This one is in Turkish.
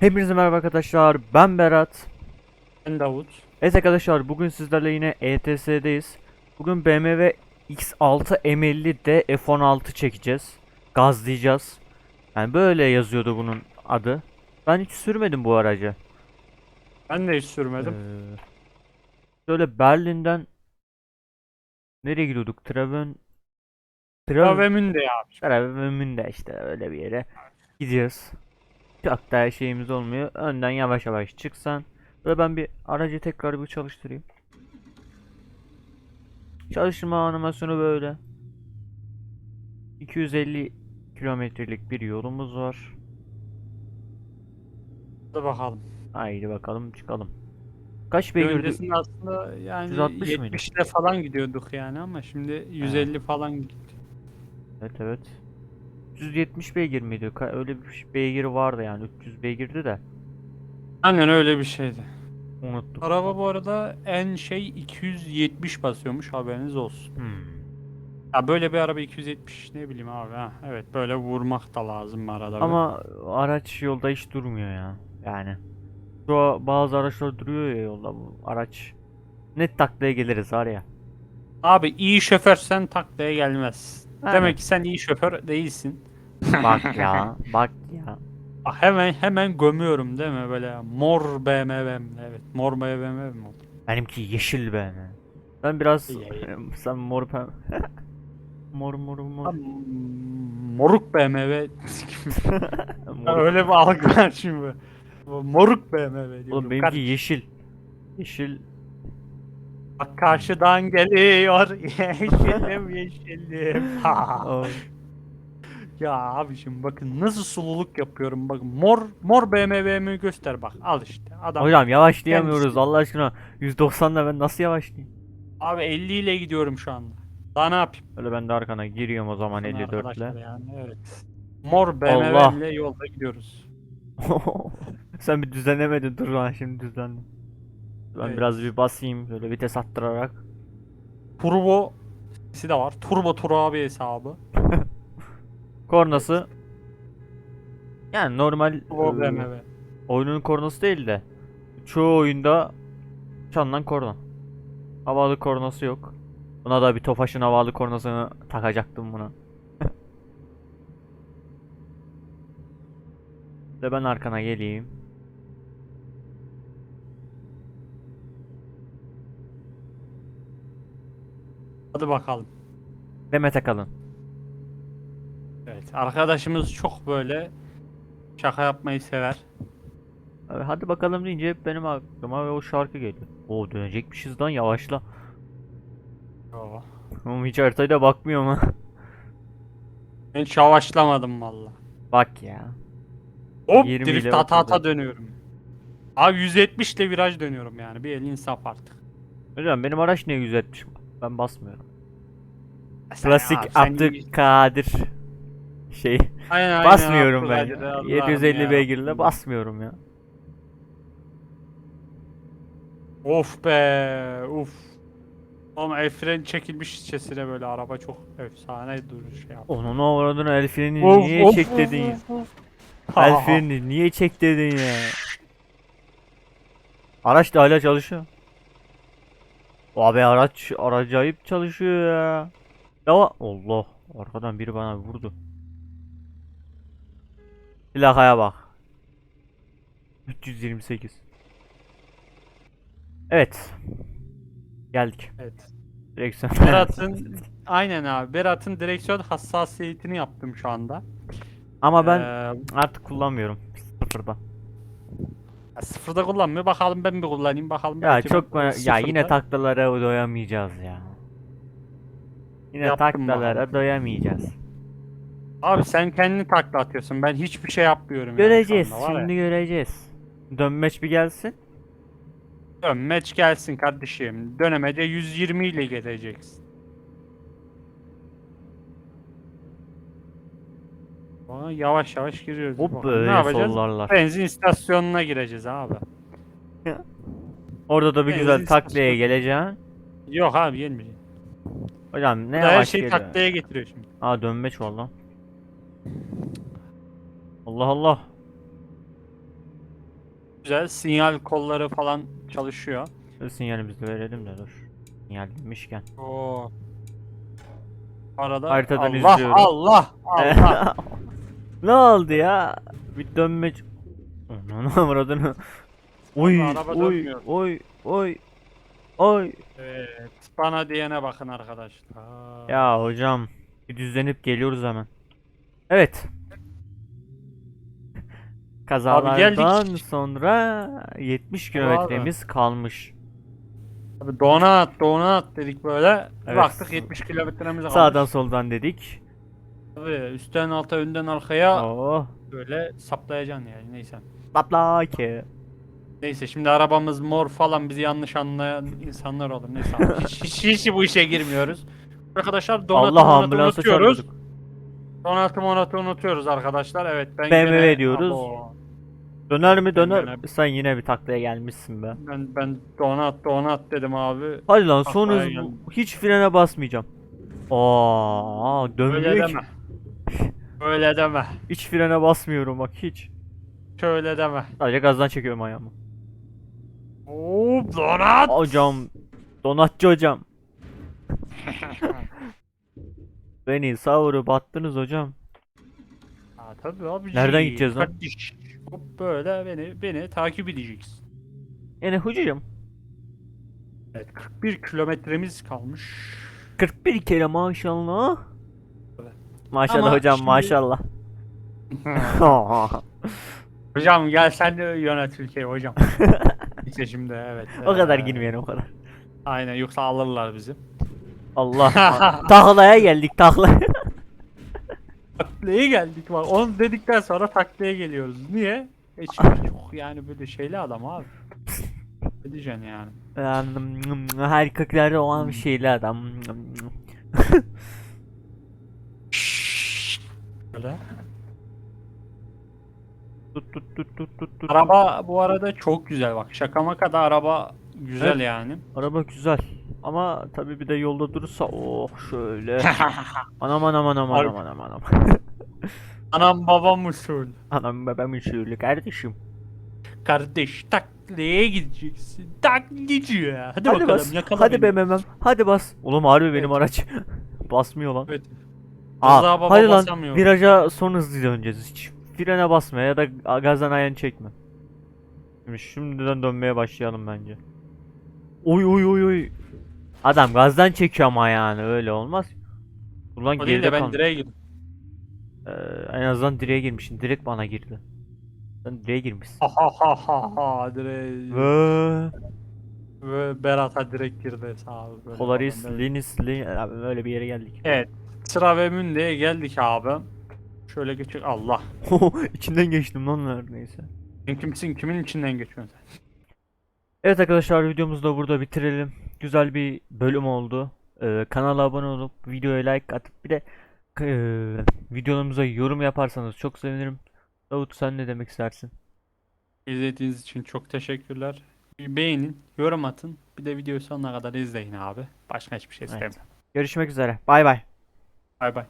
Hepinize merhaba arkadaşlar. Ben Berat. Ben Davut. Evet arkadaşlar bugün sizlerle yine ETS'deyiz. Bugün BMW X6 M50'de F16 çekeceğiz. Gazlayacağız. Yani böyle yazıyordu bunun adı. Ben hiç sürmedim bu aracı. Ben de hiç sürmedim. Ee, şöyle Berlin'den nereye gidiyorduk? Treven Treven Travemin de ya. Treven'de işte öyle bir yere gidiyoruz. Çok da şeyimiz olmuyor. Önden yavaş yavaş çıksan. Böyle ben bir aracı tekrar bir çalıştırayım. Çalıştırma animasyonu böyle. 250 kilometrelik bir yolumuz var. Hadi bakalım. Haydi bakalım çıkalım. Kaç beygirdi? Öncesinde aslında yani 160 mıydı? 70'le falan gidiyorduk yani ama şimdi 150 falan gitti. Evet evet. 370 beygir miydi? Öyle bir beygiri vardı yani 300 beygirdi de Aynen öyle bir şeydi. unuttum. Araba bu arada en şey 270 basıyormuş haberiniz olsun. Hmm. Ya böyle bir araba 270 ne bileyim abi ha. Evet böyle vurmak da lazım arada. Ama araç yolda hiç durmuyor ya. Yani. Şu bazı araçlar duruyor ya yolda. Bu araç net taklaya geliriz var ya. Abi iyi şoförsen taklaya gelmez. Aynen. Demek ki sen iyi şoför değilsin. Bak ya. Bak ya. Ah, Hemen hemen gömüyorum değil mi böyle mor BMW evet mor BMW mi oldu? Benimki yeşil be. Ben biraz sen mor pem mor mor mor. Tam moruk BMW öyle bir algı var şimdi. Moruk BMW diyorum. Oğlum benimki yeşil. Yeşil. Bak karşıdan geliyor yeşilim yeşilim. Ya abi şimdi bakın nasıl sululuk yapıyorum bakın mor mor BMW'mi göster bak al işte adam. Hocam yavaşlayamıyoruz Kendisi. Allah aşkına. 190'da ben nasıl yavaşlayayım? Abi 50 ile gidiyorum şu anda. Daha ne yapayım? Öyle ben de arkana giriyorum o zaman Bakın 54 arkadaşlar ile. Yani, evet. Mor BMW ile yolda gidiyoruz. Sen bir düzenemedin dur lan şimdi düzenle. Ben Evet. biraz bir basayım böyle vites attırarak. Turbo sesi de var. Turbo Tur abi hesabı. Kornası yani normal Turbo e, oyunun kornası değil de çoğu oyunda çalınan korna. Havalı kornası yok. Buna da bir Tofaş'ın havalı kornasını takacaktım buna. Ve ben arkana geleyim. Hadi bakalım. Demet kalın. Arkadaşımız çok böyle şaka yapmayı sever. Abi Hadi bakalım deyince hep benim aklıma ve o şarkı geliyor. Oo dönecekmişiz lan yavaşla. Yo. Oğlum hiç haritaya da bakmıyor mu? Ben hiç yavaşlamadım valla. Bak ya. Hop 20 drift ile ata ata 30'da. dönüyorum. Abi 170 ile viraj dönüyorum yani. Bir elin saf artık. Hocam benim araç niye 170? Ben basmıyorum. Sen Klasik abi, sen iyi- Abdülkadir şey Aynen, aynen, basmıyorum ben. Abdülkadir, ya. Allah'ım 750 ya. beygirle basmıyorum ya. Of be uf. Oğlum el freni çekilmiş içesine böyle araba çok efsane duruş ya. Onun avradını el freni Of, niye of, çek of, dedin ya? of. El freni niye çek dedin ya? Araç da hala çalışıyor. Abi araç acayip çalışıyor ya. Ya Allah arkadan biri bana vurdu. Plakaya bak. 328. Evet. Geldik. Evet. Direksiyon. Berat'ın aynen abi. Berat'ın direksiyon hassasiyetini yaptım şu anda. Ama ben Ee, artık kullanmıyorum. Sıfırda. ya sıfırda kullanmıyor. Bakalım ben bir kullanayım. Bakalım Ya çok ya yine taklalara doyamayacağız ya. Yine Yaptım taklalara bakalım. doyamayacağız. Abi sen kendini takla atıyorsun. Ben hiçbir şey yapmıyorum yani Göreceğiz. anda, var ya. Şimdi göreceğiz. Dönmeç bir gelsin. Dönmeç gelsin kardeşim. Dönemece 120 ile geleceksin. Yavaş yavaş giriyoruz. Hop ne yapacağız? sollarlar. Benzin istasyonuna gireceğiz abi. Orada da bir Benzin güzel taklaya geleceksin. Yok abi gelmeyecek. Hocam ne Bu da her yavaş şeyi geliyor. taklaya getiriyor şimdi. Aa dönmeç var lan. Allah Allah. Güzel. Sinyal kolları falan çalışıyor. Sinyalimizi verelim de dur. Sinyal demişken. Oo. Arada Haritadan Allah, izliyorum. Allah Allah. ne oldu ya? Bir dönme... Ananı avradını. Oy, araba oy, dönmüyor. oy, oy, oy. evet. Bana diyene bakın arkadaşlar. Ya hocam, bir düzlenip geliyoruz hemen. Evet. Kazalardan sonra 70 Abi. kilometremiz kalmış. Abi donat donat dedik böyle. Evet. Baktık 70 kilometremiz kalmış. Sağdan soldan dedik. Tabii üstten alta önden arkaya Oh. böyle saplayacaksın yani neyse. Lapla ki. Neyse şimdi arabamız mor falan bizi yanlış anlayan insanlar olur. Neyse hiç, hiç, hiç bu işe girmiyoruz. Arkadaşlar donatı Allah monatı ambulansa unutuyoruz. çarpıyorduk. Donatı monatı unutuyoruz arkadaşlar. Evet ben BMW gene- diyoruz. Abo, Döner mi döner? gene- Sen yine bir taklaya gelmişsin be. Ben ben donat donat dedim abi. Hadi lan son hız bu. Hiç frene basmayacağım. Aa, Öyle dönmüyor ki. deme. Öyle deme. Hiç frene basmıyorum bak hiç. Şöyle deme. Sadece gazdan çekiyorum ayağımı. Hop donat. Hocam, donatçı hocam. Beni savurup attınız hocam. Ha, tabii abi. Nereden gideceğiz lan? Kardeş. Hop böyle beni beni takip edeceksin. Yani hocam. Evet 41 kilometremiz kalmış. 41 kere maşallah. Evet. Maşallah Ama hocam şimdi- maşallah. hocam gel sen de yönet ülkeyi hocam. İşte şimdi evet. o kadar Ee, girmeyelim o kadar. Aynen yoksa alırlar bizi. Allah. taklaya geldik takla. Taklaya geldik bak. Onu dedikten sonra taklaya geliyoruz. Niye? E çünkü çok yani böyle şeyli adam abi. Ne diyeceksin yani? Harikaklerde olan bir şeyli adam. Böyle. Tut tut tut tut tut tut. Araba bu arada çok güzel bak. Şaka maka da araba güzel Evet. yani. Araba güzel. Ama tabii bir de yolda durursa oh şöyle. Anam anam anam anam anam anam. Anam babam usul. Anam babam şöyle kardeşim. Kardeş taklaya gideceksin. Taklacı ya. Hadi, Hadi bakalım bas. yakala Hadi beni. be memem. Hadi bas. Oğlum harbi benim Evet. araç basmıyor lan. Evet. Aa, baba hadi lan basamıyor. viraja son hızlı döneceğiz. Hiç frene basma ya da gazdan ayağını çekme. Şimdi şimdiden dönmeye başlayalım bence. Oy oy oy oy. Adam gazdan çekiyor ama yani öyle olmaz. Ulan O geride de ben kalmış. direğe girdim. Ee, en azından direğe girmişsin. Direkt bana girdi. Sen direğe girmişsin. Ha ha ha ha ha direğe. Ve Ve Berat'a direkt girdi sağ ol. Polaris. Linus, Lin... Abi öyle bir yere geldik. Evet. Sıra ve Münde'ye geldik abi. Şöyle geçik Allah. İçinden geçtim lan neredeyse. Sen kimsin? Kimin içinden geçiyorsun sen? Evet arkadaşlar videomuzu da burada bitirelim. Güzel bir bölüm oldu. Ee, kanala abone olup videoya like atıp bir de eee, videolarımıza yorum yaparsanız çok sevinirim. Davut sen ne demek istersin? İzlediğiniz için çok teşekkürler. Beğenin, yorum atın. Bir de videoyu sonuna kadar izleyin abi. Başka hiçbir şey Evet. istemiyorum. Görüşmek üzere. Bay bay. Bay bay.